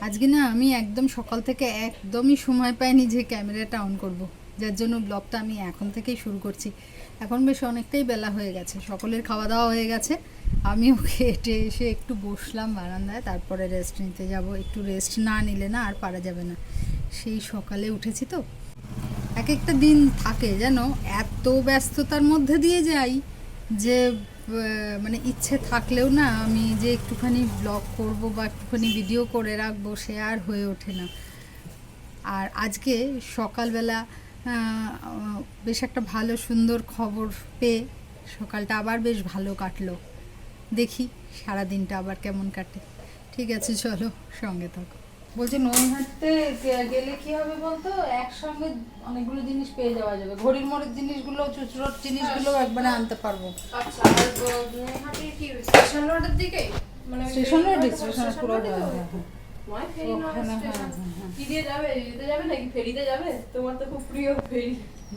আজকে না আমি একদম সকাল থেকে একদমই সময় পাইনি যে ক্যামেরাটা অন করব। যার জন্য ব্লগটা আমি এখন থেকেই শুরু করছি। এখন বেশ অনেকটাই বেলা হয়ে গেছে। সকলের খাওয়া দাওয়া হয়ে গেছে। আমিও খেটে এসে একটু বসলাম বারান্দায়। তারপরে রেস্ট নিতে যাব। একটু রেস্ট না নিলে না আর পারা যাবে না। সেই সকালে উঠেছি তো। এক একটা দিন থাকে যেন এত ব্যস্ততার মধ্যে দিয়ে যাই যে মানে ইচ্ছে থাকলেও না আমি যে একটুখানি ব্লগ করব বা একটুখানি ভিডিও করে রাখব সে আর হয়ে ওঠে না। আর আজকে সকালবেলা বেশ একটা ভালো সুন্দর খবর পেয়ে সকালটা আবার বেশ ভালো কাটলো। দেখি সারা দিনটা আবার কেমন কাটে। ঠিক আছে, চলো সঙ্গে থাকো। বলছে নৈহাটতে গেলে কি হবে বলতো? একসঙ্গে অনেকগুলো জিনিস পেয়ে যাওয়া যাবে। ঘড়ির মোড়ের জিনিসগুলো চুচড়োর জিনিসগুলো একবারে আনতে পারব। আচ্ছা নৈহাটি কি স্টেশন রোডের দিকে? মানে স্টেশন রোড স্টেশন পুরো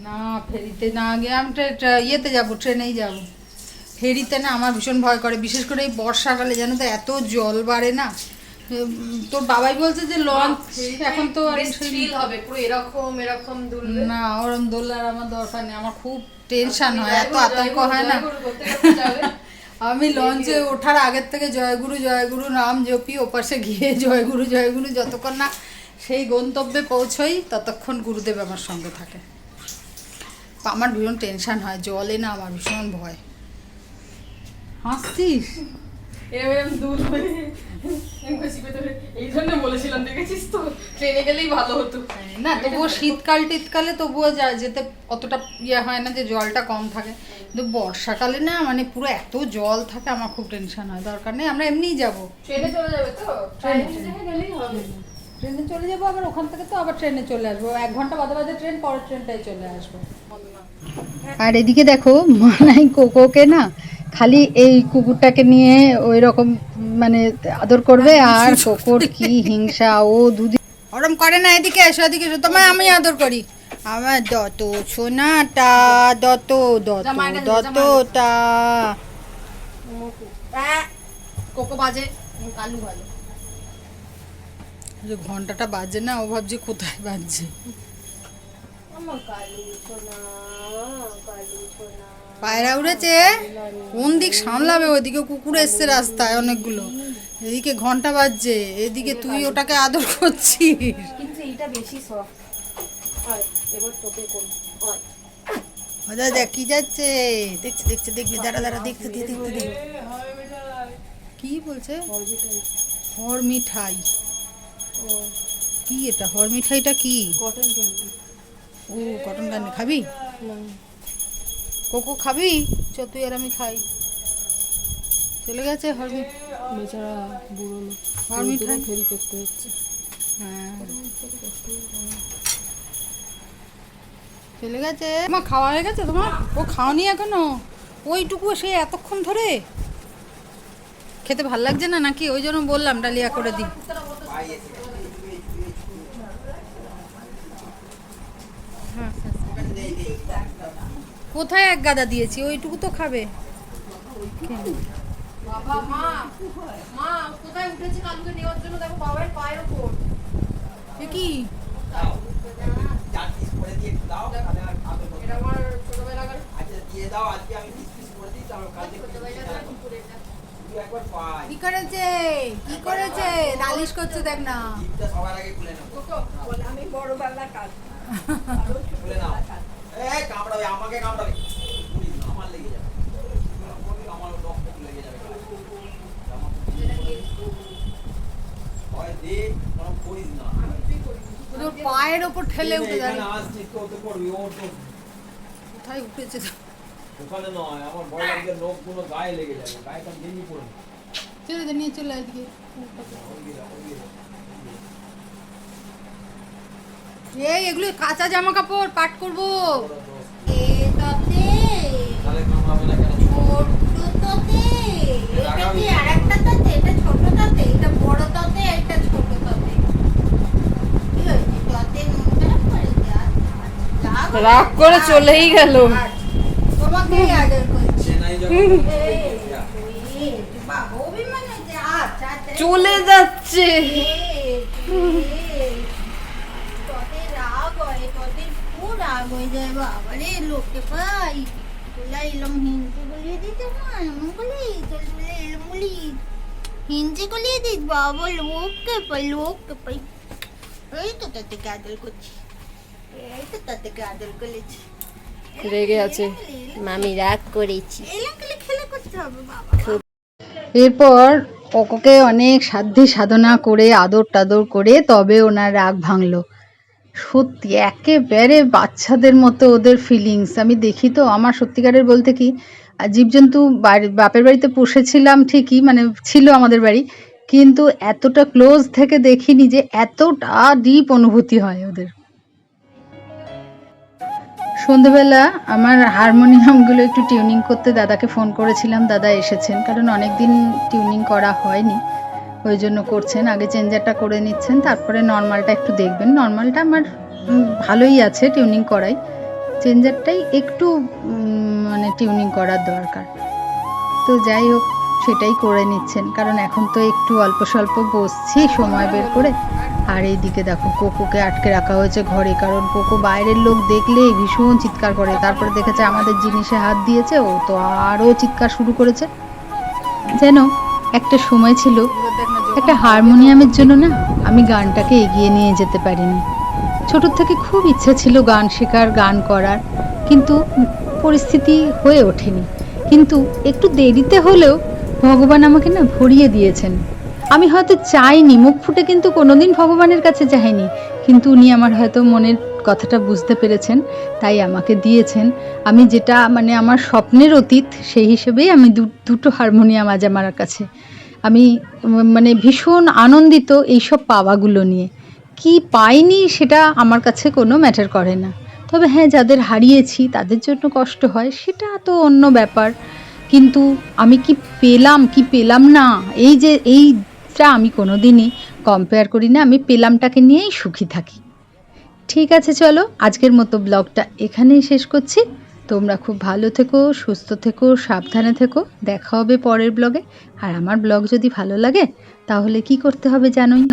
না ফেরিতে না গিয়ে আমি ইয়েতে যাব ট্রেনেই যাব। ফেরিতে না আমার ভীষণ ভয় করে বিশেষ করে এই বর্ষাকালে জানো তো এত জল বাড়ে না? তোর বাবাই বলছে যে লঞ্চ এখন তো আর ফিল হবে পুরো এরকম এরকম দুলবে। না ওরম দোলার আমার দরকার নেই আমার খুব টেনশন হয় এত আতঙ্ক হয় না। আমি লঞ্চে ওঠার আগের থেকে জয়গুরু জয়গুরু নাম জপি ওপাশে গিয়ে জয়গুরু জয়গুরু যতক্ষণ না সেই গন্তব্যে পৌঁছই ততক্ষণ গুরুদেব আমার সঙ্গে থাকে। আমার ভীষণ টেনশন হয় জলে না আমার ভীষণ ভয়। হাসছিস? এরম দুলবে আমি এই জন্য বলেছিলাম দেখেছিস তো? ট্রেনে গেলেই ভালো হতো। না তবুও শীতকাল টিতকালে তবুও যেতে অতটা ইয়ে হয় না যে জলটা কম থাকে। কিন্তু বর্ষাকালে না মানে পুরো এত জল থাকে আমার খুব টেনশন হয়। দরকার নেই আমরা এমনিই যাব। ট্রেনে চলে যাবে তো? ট্রেনে, ট্রেনে গেলেই হবে। ট্রেনে চলে যাব আবার ওখান থেকে তো আবার ট্রেনে চলে আসব। এক ঘণ্টা বাদে বাদে ট্রেন পরের ট্রেনটাই চলে আসব। আর এদিকে দেখো মানাই কোকোকে না খালি এই কুকুরটাকে নিয়ে ওই রকম মানে আদর করবে আর কোকোর কি হিংসা ও দুদিন ওরম করে না এদিকে এসো এদিকে এসো। তোমায় আমি আদর করি। আমার দত সোনাটা দত দত দতটা কোকো বাজে কালু বাজে। যে ঘন্টাটা বাজে না ও ভাবছে কোথায় বাজছে। আমার কালু সোনা কালু সোনা। পায়রা উড়েছে। কোন দিক সামলাবে ওইদিকে কুকুর এসছে রাস্তায় অনেকগুলো। এদিকে ঘণ্টা বাজছে এদিকে তুই ওটাকে আদর করছিস। মজা দেখ কি যাচ্ছে? দেখছে দেখছে দেখবি দাঁড়া দাঁড়া দেখতে দে দেখতে দে কি বলছে? হর মিঠাই। কি এটা? হর মিঠাইটা কি? কটন ক্যান্ডি ও কটন ক্যান্ডি খাবি? কোকো খাবি? চ তুই আর আমি খাই। চলে গেছে হর মি- বেচারা বুড়ো লোক। হর মিঠাই ফেরি করতে হচ্ছে। হ্যাঁ। চলে গেছে। তোমার খাওয়া হয়ে গেছে তোমার? ও খাওনি এখনও? ওইটুকু সে এতক্ষণ ধরে? খেতে ভালো লাগছে না নাকি? ওই জন্য বললাম ডালিয়া করে দিই। হ্যাঁ, কোথায় এক গাদা দিয়েছি? ওইটুকু তো খাবে। বাবা মা মা কোথায় উঠেছে কালুকে নেওয়ার জন্য? দেখো বাবার পায়ের ওপর। কি? করেছে? কি করেছে? নালিশ করছে দেখ না। কোকো বলে আমি বড় বেলা কাজ। আমাকে কামড়াবে। আমার লেগে যাবে। আমার রক্ত লেগে যাবে। ভয় দে কোনো করিস না। তোর পায়ের ওপর ঠেলে উঠে তো তো করবি ও তো। কোথায় উঠেছে তো? ওখানে নয় আমার ভয় লাগছে লোক কোনো গায়ে লেগে যাবে। গায়ে কাম গেঞ্জি পড়বে চলে যা নিয়ে চলে আয় এদিকে এই এগুলো কাঁচা জামা কাপড় পাট করব। রাগ করে চলেই গেল। করছি চেন্নাই চলে যাচ্ছে। রাগ হয়ে যায় বাবা রে লোককে পাই। তোলা এলাম হিংসে গলিয়ে দিতে মা এমন বলি তোর তোলা এলাম বলি। হিংসে গলিয়ে দিস বাবা লোককে পাই লোককে পাই। এই তো তাতে গাদল করছি। এই তো তাতে গাদল করেছি। রেগে আছে। মামি রাগ করেছি। এরপর ওকে অনেক সাধ্যে সাধনা করে আদর টাদর করে তবে ওনার রাগ ভাঙলো। সত্যি, একেবারে বাচ্চাদের মতো ওদের ফিলিংস আমি দেখি তো, আমার সত্যিকারের বলতে কি জীবজন্তু বাড়ি, বাপের বাড়িতে পুষেছিলাম ঠিকই মানে ছিল আমাদের বাড়ি, কিন্তু এতটা ক্লোজ থেকে দেখিনি যে এতটা ডিপ অনুভূতি হয় ওদের। সন্ধেবেলা আমার হারমোনিয়ামগুলো একটু টিউনিং করতে দাদাকে ফোন করেছিলাম, দাদা এসেছেন, কারণ অনেক দিন টিউনিং করা হয়নি। ওই জন্য করছেন। আগে চেঞ্জারটা করে নিচ্ছেন, তারপরে নর্মালটা একটু দেখবেন। নর্মালটা আমার ভালোই আছে টিউনিং করাই। চেঞ্জারটাই একটু মানে টিউনিং করার দরকার। তো যাই হোক, সেটাই করে নিচ্ছেন। কারণ এখন তো একটু অল্প স্বল্প বসছি, সময় বের করে। আর এইদিকে দেখো, কোকোকে আটকে রাখা হয়েছে ঘরে। কারণ কোকো বাইরের লোক দেখলে ভীষণ চিৎকার করে। তারপরে দেখেছে আমাদের জিনিসে হাত দিয়েছে, ও তো আরও চিৎকার শুরু করেছে। যেন একটা সময় ছিল একটা হারমোনিয়ামের জন্য না আমি গানটাকে এগিয়ে নিয়ে যেতে পারিনি। ছোট থেকে খুব ইচ্ছা ছিল গান শেখার, গান করার, কিন্তু পরিস্থিতি হয়ে ওঠেনি। কিন্তু একটু দেরিতে হলেও ভগবান আমাকে না ভরিয়ে দিয়েছেন। আমি হয়তো চাইনি, মুখ ফুটে কিন্তু কোনোদিন ভগবানের কাছে চাইনি কিন্তু উনি আমার হয়তো মনের কথাটা বুঝতে পেরেছেন, তাই আমাকে দিয়েছেন। আমি যেটা মানে আমার স্বপ্নের অতীত, সেই হিসেবেই আমি দুটো হারমোনিয়াম আজ আমার কাছে। আমি মানে ভীষণ আনন্দিত এইসব পাওয়াগুলো নিয়ে। কি পাইনি সেটা আমার কাছে কোনো ম্যাটার করে না। তবে হ্যাঁ যাদের হারিয়েছি তাদের জন্য কষ্ট হয়, সেটা তো অন্য ব্যাপার। কিন্তু আমি কি পেলাম কি পেলাম না, এই যে, এইটা আমি কোনো দিনই কম্পেয়ার করি না, আমি পেলামটাকে নিয়েই সুখী থাকি। ঠিক আছে, চলো, আজকের মতো ব্লগটা এখানেই শেষ করছি। তোমরা খুব ভালো থেকো, সুস্থ থেকো, সাবধানে থেকো। দেখা হবে পরের ব্লগে আর আমার ব্লগ যদি ভালো লাগে, তাহলে কি করতে হবে জানোই?